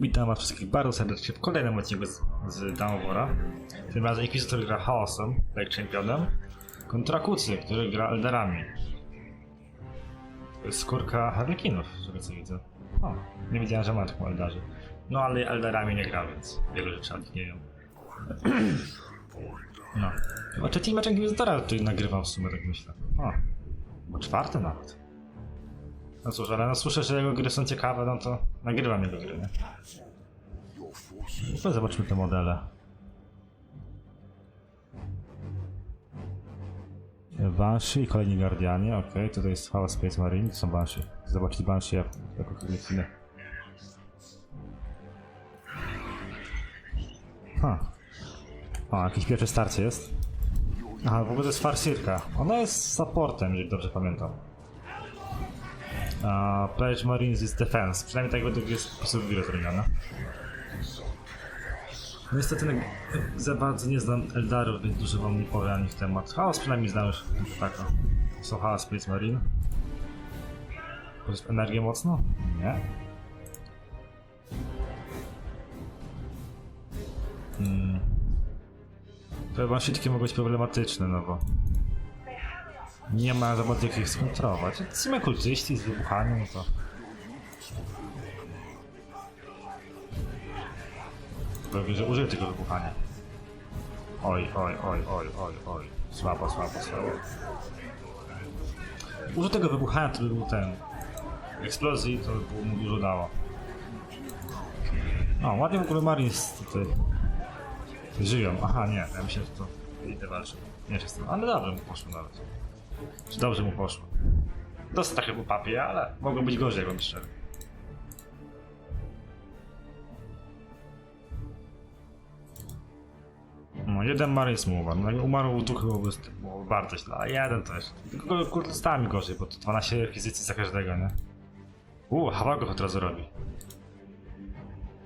Witam was wszystkich bardzo serdecznie w kolejnym odcinku z, z Downwora. Tym razem Inquisitor gra Chaosem, jak Championem, kontra Kucy, który gra Elderami. Skórka Harlekinów, z tego co widzę. O, nie wiedziałem, że ma taką Eldarzy. No ale Elderami nie gra, więc wiele rzeczy o nich nie wiem. No. Chyba trzeci mecz Inquisitora, który nagrywam w sumie, tak myślę. O, bo czwarty nawet. No cóż, ale no słyszę, że jego gry są ciekawe, no to nagrywam jego gry, nie? No, zobaczmy te modele. Banshee i kolejni Guardianie, okej, tutaj jest Hała Space Marine, to są Banshee. Zobaczcie Banshee jak- jako kognitywne. Ha. O, jakieś pierwsze starcie jest. Aha, w ogóle to jest Farsirka. Ona jest supportem, jeżeli dobrze pamiętam. A Pledge Marines jest defense. Przynajmniej tak według jest sposób gry zrobione. No Niestety no, za bardzo nie znam Eldarów, więc dużo wam nie powiem ani w temat. Chaos przynajmniej znam już tak. o. Są Chaos Space Marine. Korzyst energię mocno? Nie. Hmm. Te wąsitki mogą być problematyczne, no bo nie ma za bardzo jak ich skontrolować. W sumie kultyści z wybuchaniem, no to... Powiem, że użyję tego wybuchania. Oj, oj, oj, oj, oj, oj. Słabo, słabo, słabo. Użył tego wybuchania, to by był ten... Eksplozji, to by mu dużo dało. O, ładnie w ogóle Marines tutaj... Żyją. Aha, nie, ja myślę, że to idę walczą. Nie jestem, ale dobrze poszło nawet. Czy dobrze mu poszło? Dostał trochę po papie, ale mogło być gorzej, jak szczery. No, jeden Marines mu umarł. No, umarł by było bardzo źle, a jeden też. Tylko kultystami gorzej, bo to 12 fizycji za każdego, nie? Uuu, Hawago od razu robi.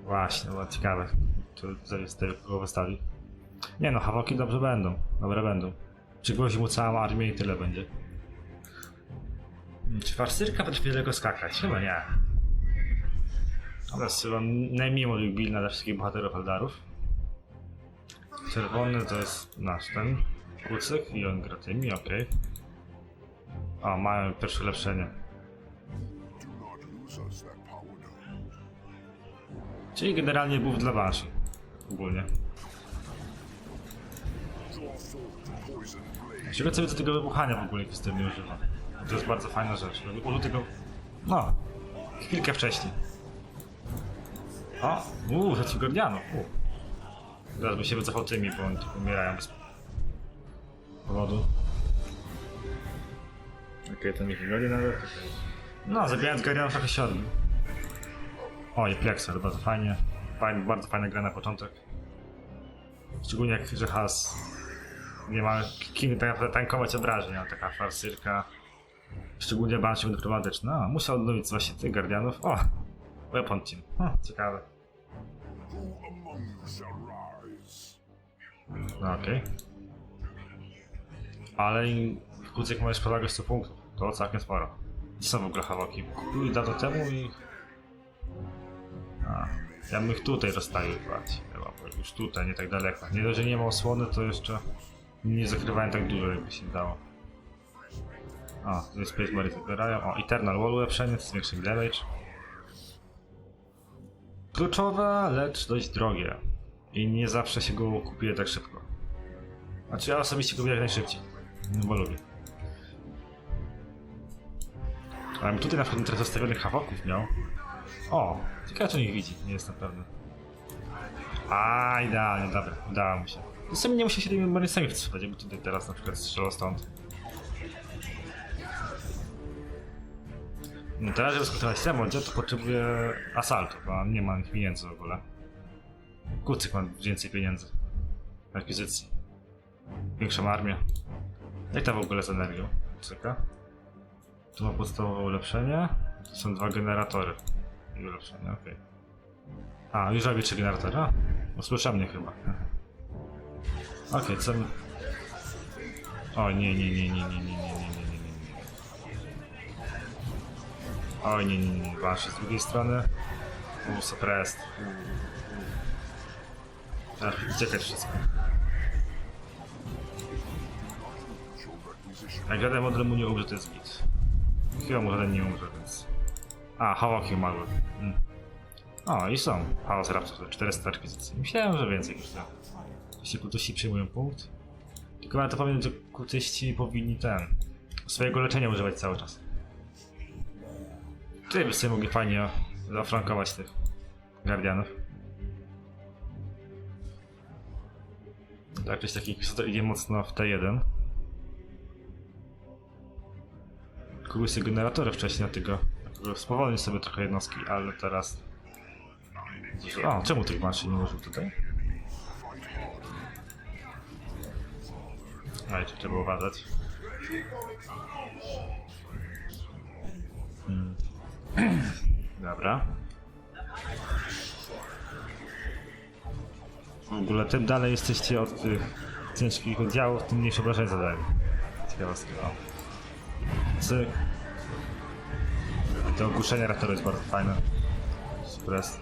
Właśnie, było ciekawe. Czy z tego wystawi? Nie no, Hawaki dobrze będą. Dobre będą. Przygwozi mu całą armię i tyle będzie. Hmm, Czy Farsyrka potrafi daleko skakać? Chyba nie. Ale jest chyba najmniej mobilna dla wszystkich bohaterów Eldarów. Czerwony to jest nasz ten kucyk i on gra tymi, okej. O, mają pierwsze ulepszenie. Czyli generalnie buff dla Banshee. Ogólnie. Ciekawe co do tego wybuchania w ogóle nie używa. To jest bardzo fajna rzecz. Użył tego... No, chwilkę wcześniej. O, uuu, rzeczy Gordianów. Uu. Zaraz by się wycofał tymi, bo oni tu umierają bez powodu. Okej, to nie wygląda nawet. No, zabijając Guardianów trochę się odbił. O, i Plexer, bardzo fajnie. Fajn, bardzo fajna gra na początek. Szczególnie jak że has nie ma kim tak tankować obrażeń, taka farsyrka. Szczególnie Banshee będzie problematyczna. No, muszę odnowić właśnie tych Guardianów. O! Weapon Team. O, ciekawe. No okej. Ale i kucyk możesz przewagę 100 punktów. To całkiem sporo. Są w ogóle Hawaki? Kupiły dawno temu i... A, ja bym ich tutaj rozstawił. Chyba, już tutaj, nie tak daleko. Nie że nie ma osłony, to jeszcze nie zakrywałem tak dużo, jakby się dało. O, tu jest Space Marine wybierają. O, Eternal Wall ulepszenie, to jest większy damage. Kluczowe, lecz dość drogie. I nie zawsze się go kupuje tak szybko. Znaczy ja osobiście kupuję jak najszybciej. No bo lubię. Ale tutaj na przykład teraz zostawionych hawoków miał. O, ciekawe czy ich widzi, nie jestem pewny. A, idealnie, dobra, udało mi się. To sobie nie muszę się tymi marysami wcofać, jakby tutaj teraz na przykład strzelał stąd. No teraz, żeby skontrolować remoncie, to potrzebuję asaltu, bo nie mam pieniędzy w ogóle. Kucyk mam więcej pieniędzy. Akwizycji. Większą armię. Jak tam w ogóle z energią? Kucyka. Tu ma podstawowe ulepszenie. Tu są dwa generatory. I ulepszenie, okej. A, już robię trzy generatory. A, usłyszał mnie chyba. Okej, co my... O, nie, nie, nie, nie, nie, nie, nie, nie, nie, nie, nie. Oj, nie, nie, nie, wasze z drugiej strony. U, suppressed. Ach, uciekać wszystko. Jak wiadomo, mu nie umrze, to jest git. Chyba może ten nie umrze, więc... A, Hawaki umarły. Mm. O, i są. Chaos Raptor, 400 akwizycji. Myślałem, że więcej niż to. Jeśli kultyści przyjmują punkt. Tylko warto pamiętać, że kultyści powinni ten... swojego leczenia używać cały czas. Tutaj byście mogli fajnie zafrankować tych Guardianów. Tak, ktoś taki inkwizytor idzie mocno w T1. Kupił sobie generatory wcześniej, dlatego spowolnił sobie trochę jednostki, ale teraz... O, czemu tych maszyn nie użył tutaj? Tu trzeba uważać. Hmm. Dobra. W ogóle tym dalej jesteście od tych ciężkich oddziałów, tym mniejsze obrażenia zadają. Ciekawostka. O. Cyk. To ogłuszenie raptoru jest bardzo fajne. Suppress.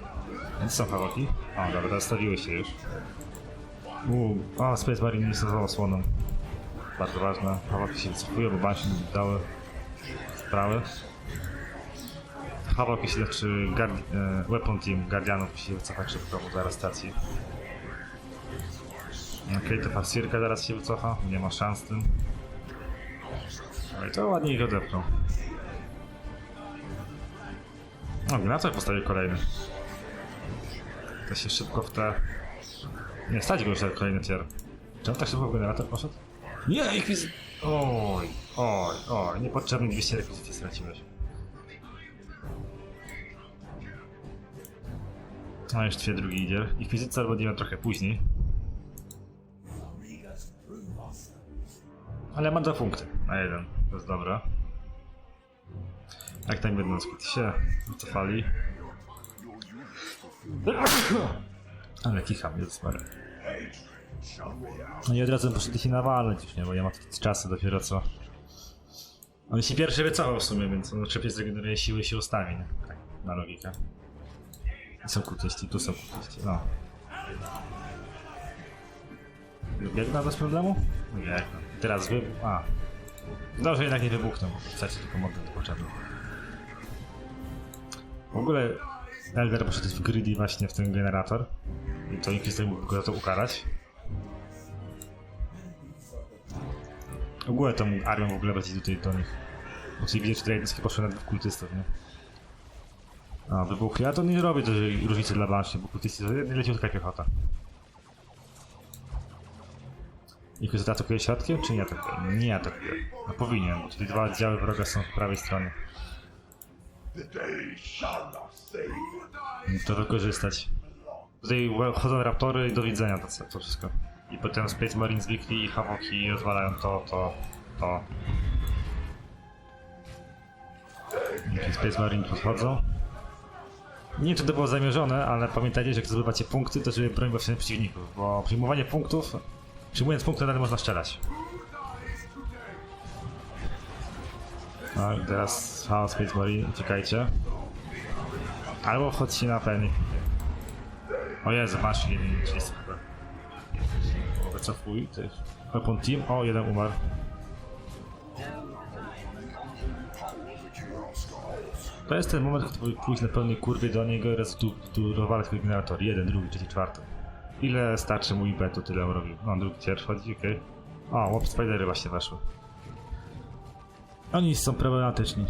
Więc są hawaki. O, dobra, dostawiły się już. Uuu, o, Space Marine nie stosował osłoną. Bardzo ważne. Hawaki się wycofują, bo banki dały sprawy. Hawaki się, czy guard, e, Weapon Team Guardianów się wycofa szybko do arestacji. Okej, to pasierka zaraz się wycofa, nie ma szans z tym. Ale to ładnie ich odepnął. O, generator postawił kolejny. To się szybko w te... Nie, stać go już na kolejny tier. Czemu tak szybko generator poszedł? Nie, ikwiz... Oj, oj, oj, niepotrzebnie 200 rekwizycji straciłeś. A już dwie drugi idzie. Inkwizycja odwodniła trochę później. Ale ma dwa punkty na jeden. To jest dobra. Jak tam jednostki się wycofali. Ale kicham, jest Mary. No i od razu poszli się nawalać już, nie? Bo ja mam takie czasy dopiero co. On się pierwszy wycofał w sumie, więc on szybciej zregeneruje siły i się ustawi, nie? Tak, na logikę. I są kultyści, tu są kultyści, no. Biegna bez problemu? Nie. Teraz wy... A. Dobrze jednak nie wybuchnął. Chcecie tylko model do potrzeby. W ogóle Elder poszedł w greedy właśnie w ten generator. I to Inquisitor mógł go za to ukarać. Ogóle tą armią w ogóle lecieć tutaj do nich. Bo tutaj widzieć, że te jednostki poszły na dwóch kultystów, nie? A, wybuchli. Ja to nie robię dużej różnicy dla Banshee, bo kultyści to nie leci tylko piechota. Inquisitor atakuje środkiem, czy nie atakuje? Nie atakuje. No powinien, bo tutaj dwa oddziały wroga są po prawej stronie. To wykorzystać. Tutaj chodzą raptory i do widzenia to, to wszystko i potem Space Marine zwykli i Havoki rozwalają to, to, to. I Space Marine podchodzą. Nie wiem, czy to było zamierzone, ale pamiętajcie, że jak zdobywacie punkty, to żeby broń była przeciwników, bo przyjmowanie punktów, przyjmując punkty, nadal można strzelać. A teraz Chaos Space Marine, uciekajcie. Albo wchodźcie na pełni. O Jezu, masz 1,30 cofuj też. Weapon Team. O, jeden umarł. To jest ten moment, kiedy pójść na pełnej kurwie do niego i raz ten generator. Jeden, drugi, trzeci, czwarty. Ile starczy mu impetu, tyle on robił. No, drugi cier wchodzi, okej. Okay. O, łap spidery właśnie weszły. Oni są problematyczni.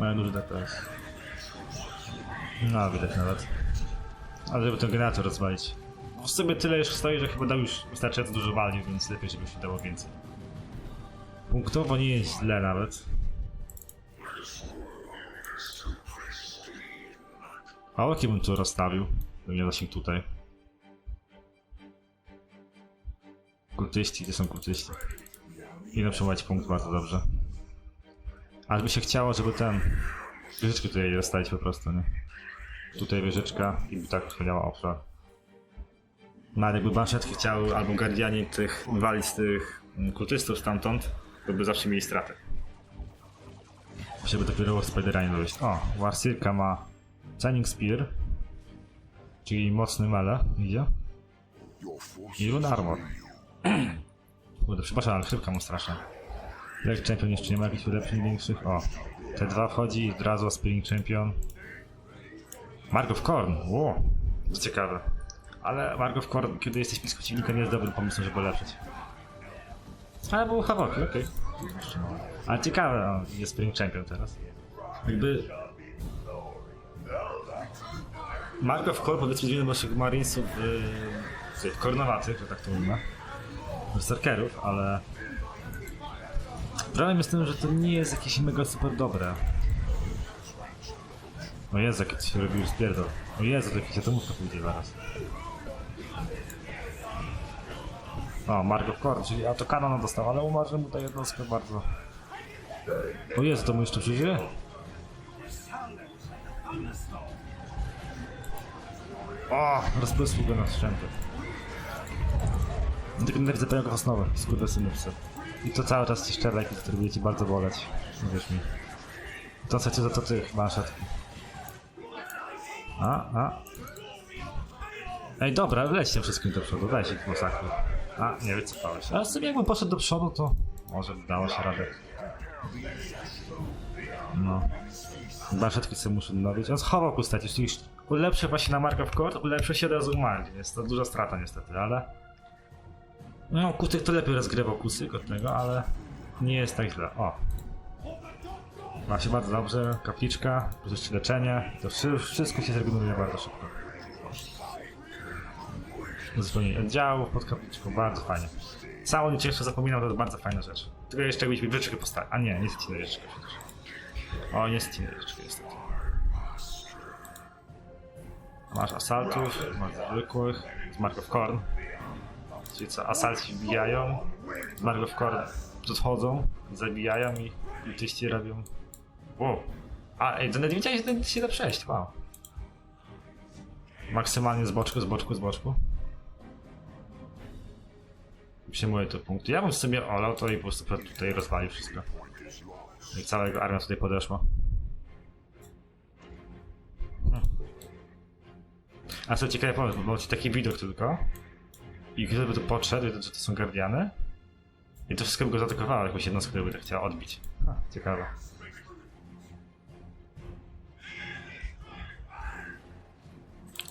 Mają duży DPS. No, widać nawet. Ale żeby ten generator rozwalić. W sumie tyle już stoi, że chyba dał już wystarczająco dużo walnie, więc lepiej, żeby się dało więcej. Punktowo nie jest źle nawet. A jaki bym tu rozstawił? Bym miał tutaj. Kultyści, gdzie są kultyści? Idę przełamać punkt bardzo dobrze. Ale by się chciało, żeby ten... Wieżyczkę tutaj rozstawić po prostu, nie? Tutaj wieżyczka i by tak wspaniała obszar. Ale jakby Banshetki chciały albo Guardianie tych walić tych kultystów stamtąd, to by zawsze mieli stratę. Żeby dopiero Spideranie dojść. O, Warsirka ma Shining Spear. Czyli mocny mele idzie. I rune armor. Kurde, przepraszam, ale szybka mu strasznie. Jak champion jeszcze nie ma jakichś ulepszeń większych? O, T2 wchodzi i od razu Aspiring Champion. Mark of Korn, ło, to ciekawe. Ale of Korn, kiedy jesteś blisko przeciwnika, nie jest dobrym pomysłem, żeby ulepszyć. Ale był Havoc, okej. Ale ciekawe, o, jest Spring Champion teraz. Jakby... Mark of Korn powiedzmy dziwny naszych Marinesów yy, tych kornowatych, że tak to ujmę. Berserkerów, ale... Problem jest w tym, że to nie jest jakieś mega super dobre. O Jezu, jakie to się robi już spierdol. O Jezu, to jakieś atomówka pójdzie zaraz. O, Mark of Korn, czyli a to kanon dostał, ale umarzy mu tę jednostkę bardzo. O Jezu, to mu jeszcze przeżyje? O, rozprysł go na strzępy. Tylko nie widzę tego osnowy, skurwysyny psy. I to cały czas ci szczerleki, które będzie ci bardzo boleć. Wierz mi. To co ci za to ty, manszetki. A, a. Ej, dobra, lećcie wszystkim do przodu, daj się masakru. A, nie wycofałeś. Ale sobie jakbym poszedł do przodu, to może dało się radę. No. Maszetki sobie muszę nowić. On schował postać, jeśli już ulepszę właśnie na markę w kord, ulepszę się od razu umarli. Jest to duża strata niestety, ale... No, Kutyk to lepiej rozgrywał Kusyk od tego, ale nie jest tak źle. O. Ma się bardzo dobrze, kapliczka, leczenie. To wszy- wszystko się zregeneruje bardzo szybko. Zupełnie oddziałów pod kapliczką, bardzo fajnie. Całą nieciężko zapominam, to jest bardzo fajna rzecz. Tylko jeszcze jakbyś mi wyczkę postawił. A nie, nie jest przecież. O, nie jest wyczkę niestety. Masz asaltów, masz zwykłych, z Mark Korn. Czyli co, asalci wbijają, z Mark Korn podchodzą, zabijają i, i tyści robią... Wow. A, ej, to nawet nie wiedziałeś, że się da przejść, wow. Maksymalnie z boczku, z boczku, z boczku. Przyjmuję te punkty. Ja bym sobie olał to i po prostu tutaj rozwalił wszystko. I cała jego armia tutaj podeszła. Hmm. A co ciekawe pomysł, bo ci taki widok tylko. I gdyby tu podszedł, to, to są guardiany. I to wszystko by go zaatakowało, jakąś jednostkę by tak chciała odbić. Ha, ciekawe.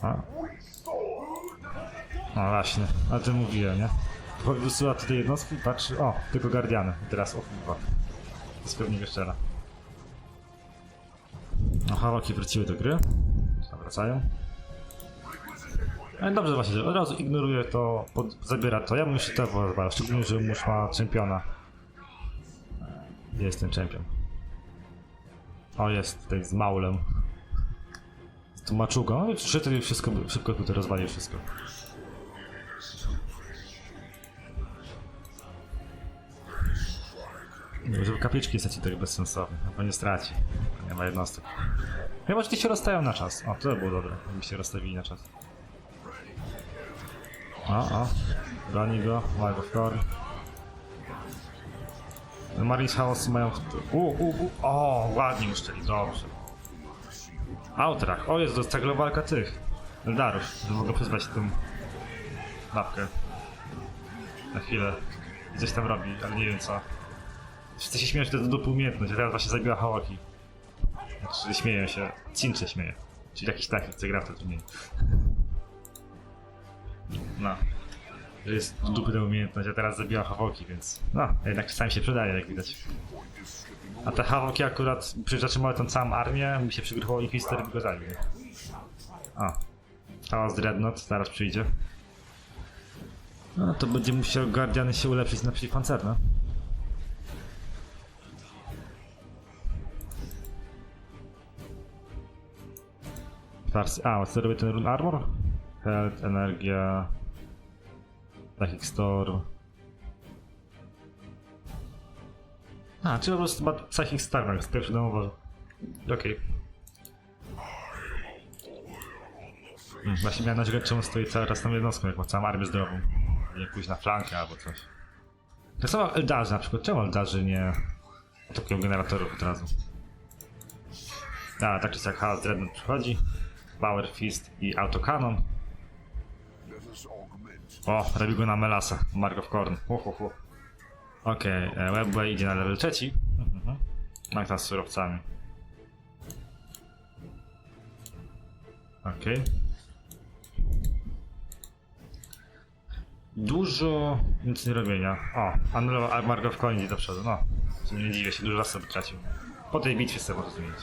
A. No właśnie, a ty mówiłem, nie? Wysyła tutaj jednostki, patrzy, o, tylko guardiany. I teraz o kurwa. To jest pewnie szczera. No, hałaki wróciły do gry. Wracają. Ale dobrze właśnie, że od razu ignoruje to, pod, zabiera to. Ja bym jeszcze to pozwalał, szczególnie, że musz ma czempiona. Gdzie jest ten czempion? O, jest tutaj z Maulem. Z tą maczugą. No i wszystko, szybko tutaj rozwalił wszystko. Żeby kapliczki straci tak bezsensowne, bo nie straci. Nie ma jednostek. Chyba, że ci się rozstają na czas. O, to by było dobre, jakby się rozstawili na czas. O, o. Broni go, ma go w tor. Marines House mają... U, u, u. O, ładnie uszczeli, dobrze. Outrach. O, jest to globalka tych. Eldarów, że mogę przyzwać tą mapkę. Na chwilę. Coś tam robi, ale nie wiem co. Wszyscy się śmieją, że to jest dupy umiejętność, a teraz właśnie zabiła Hałaki. Znaczy, śmieją się. Cin się śmieje. Czyli jakiś taki, co gra w to turniej. No. Że jest do dupy ta umiejętność, a teraz zabiła Hawoki, więc... No, jednak czasami się przydaje, jak widać. A te Hawoki akurat zatrzymały tą całą armię, mi się przygrywało Inquisitor i go zabił. A. Chaos Dreadnought zaraz przyjdzie. No to będzie musiał Guardiany się ulepszyć na przeciwpancerne. Stars. A, co robię ten Rune Armor? Health, energia. Psychic Storm. A, czy po prostu Psychic Storm, z pierwszy domowy. Okej. Hmm, właśnie miałem narzekać, czemu stoi cały czas tą jednostką, jak ma całą armię zdrową. Nie pójść na flankę albo coś. Tak samo Eldarzy na przykład. Czemu Eldarzy nie atakują generatorów od razu? A, tak czy jak Chaos Dreadnought przychodzi. Power Fist i Autokanon. O, robi go na Melasa, Mark of Korn. Okej, okay, Webway idzie na level trzeci. Mhm. Z surowcami. Okej. Dużo nic nie robienia. O, anulował Korn idzie do przodu, no. W Nie dziwię się, dużo czasu tracił. Po tej bitwie sobie może zmienić.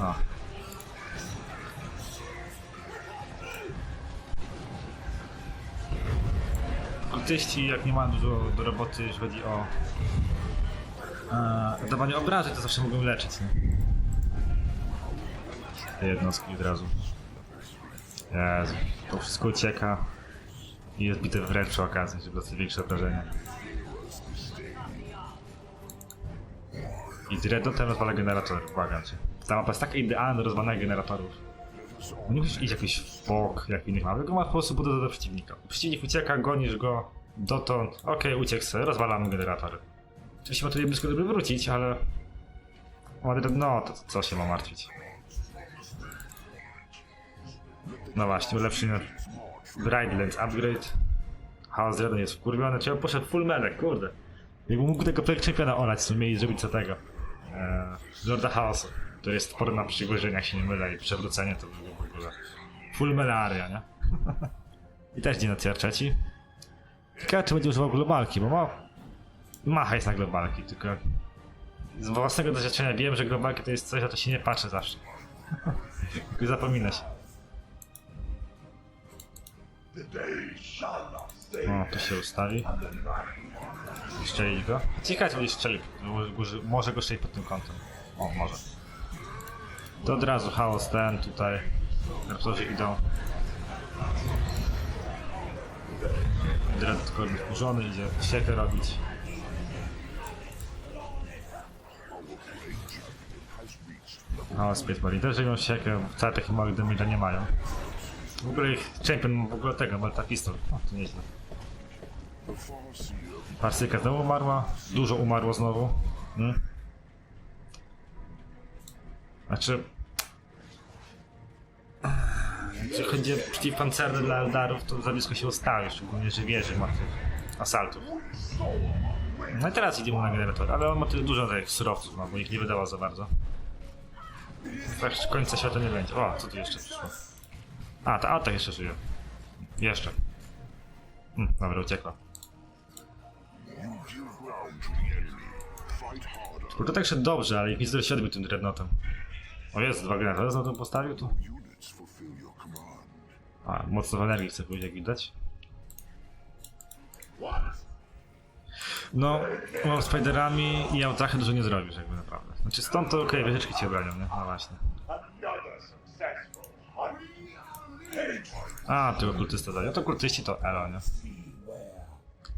O. kultyści, jak nie mają dużo do roboty, jeśli chodzi o e, dawanie obrażeń, to zawsze mogą leczyć, nie? Te jednostki od razu. Jezu, to wszystko ucieka i jest bite wręcz przy okazji, żeby dostać większe obrażenia. I Dreadotem rozwala generator, błagam cię. Ta mapa jest taka idealna do rozwalania generatorów. Nie musisz iść jakiś w bok, jak innych mapach, tylko masz po prostu budowę do przeciwnika. Przeciwnik ucieka, gonisz go dotąd, okej, uciekł sobie, rozwalamy generatory. Oczywiście ma tutaj blisko, żeby wrócić, ale... No, to, co się ma martwić? No właśnie, ulepszenie Brightlands Upgrade. Chaos Zero jest wkurwiony, trzeba poszedł full melek, kurde. Jakby mógł tego projekt czempiona olać w sumie i zrobić co tego. Eee, Lorda Chaosu, to jest przygłożenie, jak się nie mylę i przewrócenie to było w ogóle full melaria, nie? I też idzie na tier trzeci. Ciekawe czy będzie używał globalki, bo ma... Ma hajs na globalki, tylko... Z własnego doświadczenia wiem, że globalki to jest coś, na to się nie patrzy zawsze. Tylko zapomina się. O, to się ustawi. Strzelić go. Ciekawe, czy będzie strzelił. Może go strzelić pod tym kątem. O, może. To od razu chaos ten tutaj. Raptorzy idą. Dread tylko wkurzony, idzie siekę robić. Chaos Pitbull. Też robią siekę, wcale takich małych damage'a nie mają. W ogóle ich champion w ogóle tego, Malta Pistol. O, to nieźle. Parsyka znowu umarła, dużo umarło znowu. Hmm? Znaczy... Jeśli chodzi o przeciwpancerne dla Eldarów, to za blisko się ustawi, szczególnie, że wieży ma tych asaltów. No i teraz idzie mu na generator, ale on ma tyle dużo tych surowców, no, bo ich nie wydawał za bardzo. Tak końca świata nie będzie. O, co tu jeszcze przyszło? A, ta auta jeszcze żyje. Jeszcze. Hmm, dobra, uciekła. Tylko tak szedł dobrze, ale ich nie siadłby tym dreadnotem. O jest, dwa generatory znowu postawił tu. A, mocno w energii chce pójść, jak widać. No, no, Spiderami i autachy dużo nie zrobisz, jakby naprawdę. Znaczy stąd to okej, wieżyczki cię bronią, nie? No właśnie. A, tylko kultysta daje. No to kultyści to elo, nie?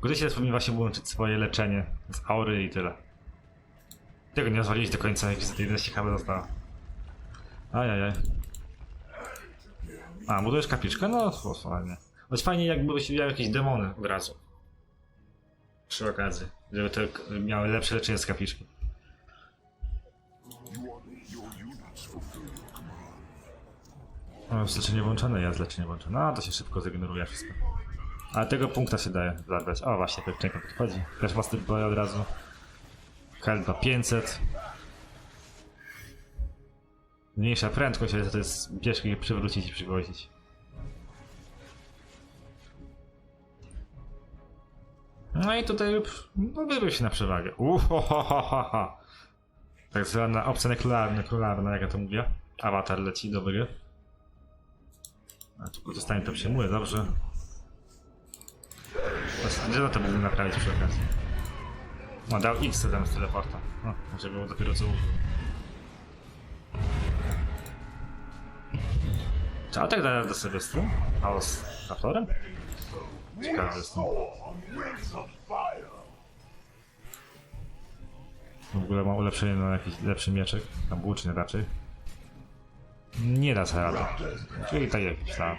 Kultyści teraz powinni właśnie łączyć swoje leczenie z aury i tyle. Tego nie rozwaliłeś do końca, jak widzę, 11 KB zostało. Ajajaj. A, budujesz kapliczkę? No, to fajnie. Choć fajnie jakbyś miał jakieś demony od razu. Przy okazji. Żeby k- miały lepsze leczenie z kapliczki. You are, your units fulfill your command. O, jest leczenie włączone, jest leczenie włączone. No, to się szybko zregeneruje wszystko. Ale tego punkta się daje zabrać. O, właśnie, Pepczenko podchodzi. Też boy od razu. Helpa 500. Mniejsza prędkość, ale to jest bieżki je przywrócić i przywozić. No i tutaj no, wybył się na przewagę. Uhohohoho. Tak zwana opcja nekrularna, królarna, jak ja to mówię. Awatar leci do gry. A tu zostanie to przyjmuje, dobrze. Gdzie to będę naprawić przy okazji? No dał X tam z teleporta. No, było dopiero co użył. Czy tak da do Sylwestru? A z Raptorem? Ciekawy jestem. W ogóle ma ulepszenie na jakiś lepszy mieczek. Na włócznie raczej. Nie da sobie rady. Czyli tak jak myślałem.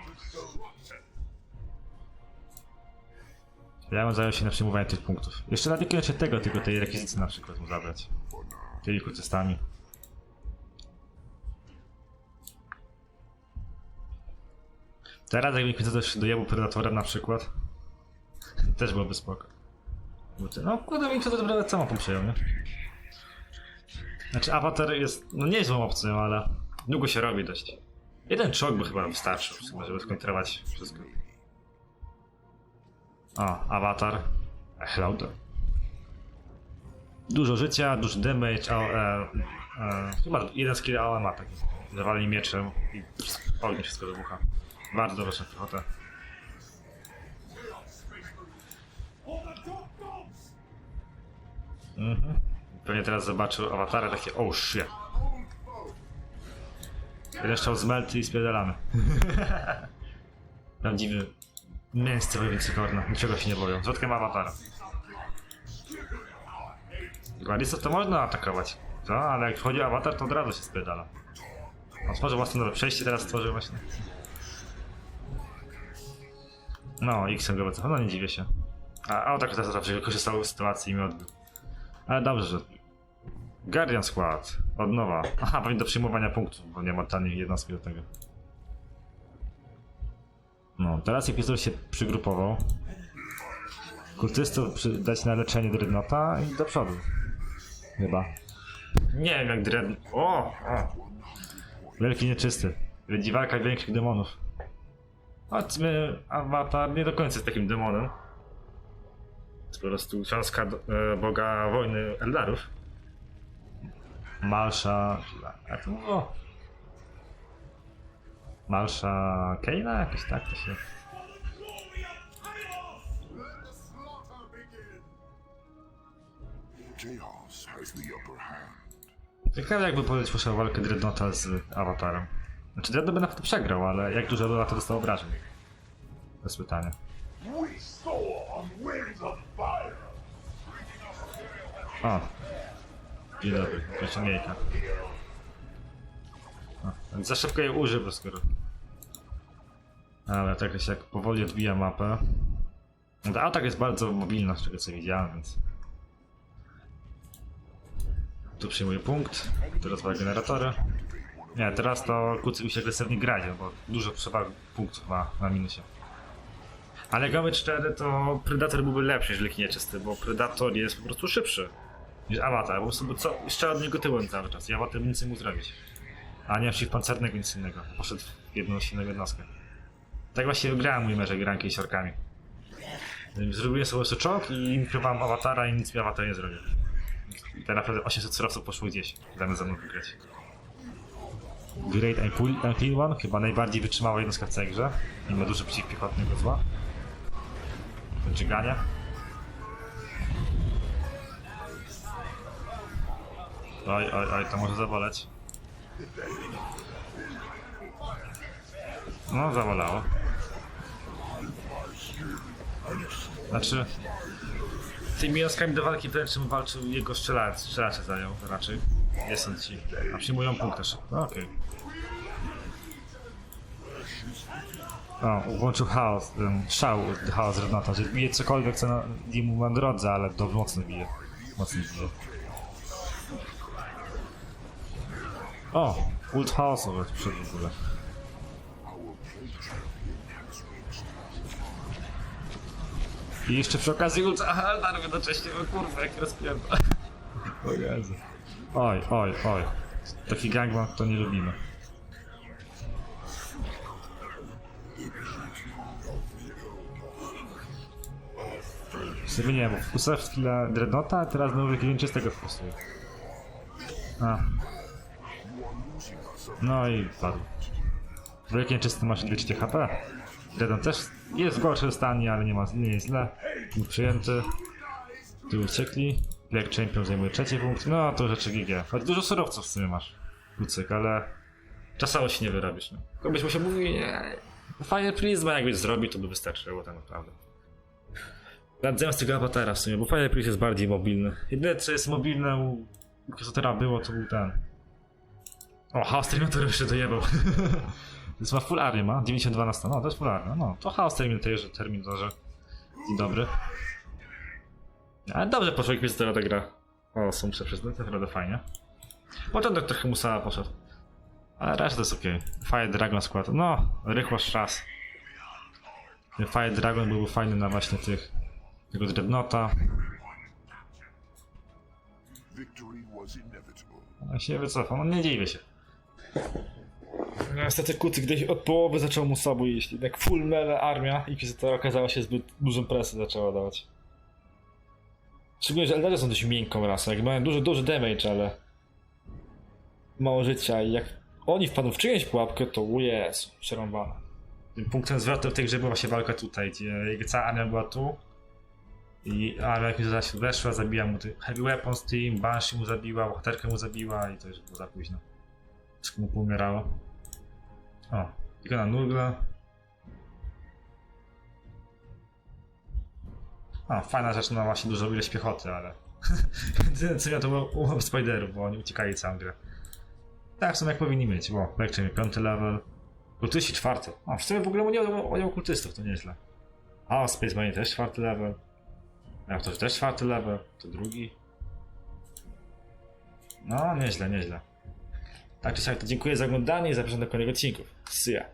Ja bym zajął się na przyjmowaniu tych punktów. Jeszcze na jeszcze tego, tylko tej rekwizycji na przykład mu zabrać. Tymi kurcystami. Teraz jakby mi coś dojebał Predatorem na przykład, też byłoby spoko. No kurde naprawdę co ma przyjął, nie? Znaczy Avatar jest, no nie jest złą opcją, ale długo się robi dość. Jeden czołg by chyba wystarczył, żeby skontrować wszystko. O, Avatar. Echlauda. Dużo życia, duży damage, a, e, e, chyba jeden skill AOE ma taki. Zawali mieczem i ognie wszystko wybucha. Bardzo na piechotę. Mhm. Pewnie teraz zobaczył awatara takie, oh shit. Z melty i spierdalamy. Prawdziwy męscy wojownicy Korna. Niczego się nie boją. Z ma awatara. Gladysów to można atakować. Co? Ale jak wchodzi awatar, to od razu się spierdala. On stworzył własne nowe przejście, teraz stworzył właśnie. No, X-em go wycofał, no nie dziwię się. A, a o tak teraz zawsze korzystał z sytuacji i mi odbił. Ale dobrze, że... Guardian Squad, od nowa. Aha, powinien do przyjmowania punktów, bo nie ma taniej jednostki do tego. No, teraz epizod się przygrupował. Kultystów przy, dać na leczenie Dreadnota i do przodu. Chyba. Nie wiem jak Dread... O! o. Wielki nieczysty. Będzie walka większych demonów. Chodźmy, Avatar nie do końca jest takim demonem. To po prostu cząstka e, boga wojny Eldarów. Malsza... Jak to było? Malsza Keina? Jakoś tak to się... Chaos has the upper hand. Ciekawe jakby walkę Dreadnoughta z Avatarem. Znaczy Dreadnought by na to przegrał, ale jak dużo na to dostał obrażeń? To jest pytanie. O! Dzień dobry. Więc za szybko jej używa skoro. Ale tak się jak powoli odbija mapę. No, atak jest bardzo mobilny, z czego co widziałem, więc... Tu przyjmuję punkt, tu rozwala generatory. Nie, teraz to kucy się agresywnie grać, bo dużo przewag punktów ma na minusie. Ale mamy 4, to Predator byłby lepszy niż Leki Nieczysty, bo Predator jest po prostu szybszy niż Avatar, po prostu co, jeszcze od niego tyłem cały czas i Avatar nic nie mógł zrobić. A nie mam pancernego nic innego, poszedł w jedną silną jednostkę. Tak właśnie wygrałem mój meczek granki z orkami. Zrobiłem sobie czołg i próbowałem Avatara i nic mi Avatar nie zrobił. I tak naprawdę 800 surowców poszło gdzieś, zamiast ze mną wygrać. Great Unclean One, chyba najbardziej wytrzymała jednostka w całej grze, mimo dużo przeciwpiechotnego zła. Dźgania. Oj, oj, oj, to może zaboleć. No, zabolało. Znaczy... Tymi jąskami do walki wręcz walczył jego strzelacz, strzelacze zajął raczej. Nie są ci. A przyjmują punkt też. No, okej. O, włączył chaos, ten szał chaos Renata, że bije cokolwiek co na mu na drodze, ale to mocno bije. Mocno bije. O! Ult chaosowy przed w ogóle. I jeszcze przy okazji ult... Aha, dar jednocześnie, o kurwa, jak rozpierdol. O Jezu. Oj, oj, oj. Taki gangbang to nie lubimy. Nie, bo wkusałem w chwilę Dreadnoughta, a teraz znowu jakiegoś czystego wkusuję. A. No i padł. Wielkie czysty masz 200 HP. Dreadnought też jest w gorszym stanie, ale nie, ma, nie jest źle. Był przyjęty. Tu uciekli. Black Champion zajmuje trzeci punkt. No to rzeczy GG. Choć dużo surowców w sumie masz. Kucyk, ale czasowo się nie wyrobisz. No. Komuś mu się mówi, nie. Fire Prisma jakbyś zrobił, to by wystarczyło tak naprawdę. Zamiast tego awatara w sumie, bo Fire Priest jest bardziej mobilny. Jedyne co jest mobilne u Inquisitora było, to był ten. O, Chaos Terminator jeszcze dojebał. to jest ma full army, ma? 92 na 100. No, to jest full army. No, to Chaos Terminatorze, Terminatorze. Dzień dobry. Ale dobrze poszło Inquisitora ta gra. O, są to naprawdę fajnie. Początek trochę musała poszedł. Ale reszta jest okej. Fire Dragon Squad. No, rychłość raz. Fire Dragon byłby fajny na właśnie tych... Tego inevitable. On się wycofał, no nie dziwię się. Niestety Kucy gdzieś od połowy zaczął mu sobą iść. Jednak full melee armia Inkwizytora okazała się zbyt dużą presję zaczęła dawać. Szczególnie, że Eldarzy są dość miękką rasą, jak mają duży, duży damage, ale mało życia i jak oni wpadną w czyjąś pułapkę, to jest przerąbane. Tym punktem zwrotu w tej grze była właśnie walka tutaj, gdzie jego cała armia była tu i armia Inkwizytora się weszła, zabija mu Heavy Weapons Team, Banshee mu zabiła, Bohaterkę mu zabiła i to już było za późno. Wszystko mu poumierało. O, tylko na Nurgle. A, fajna rzecz, no właśnie dużo ilość piechoty, ale... Co ja to było ułom spiderów, bo oni uciekali całą grę. Tak, są jak powinni mieć, bo projekcie piąty level. Kultyści czwarty. A, w sumie w ogóle nie o kultystów, to nieźle. A, Space Marine też czwarty level. Jak to też czwarty level, to drugi. No, nieźle, nieźle. Tak czy siak, to dziękuję za oglądanie i zapraszam do kolejnych odcinków. See ya.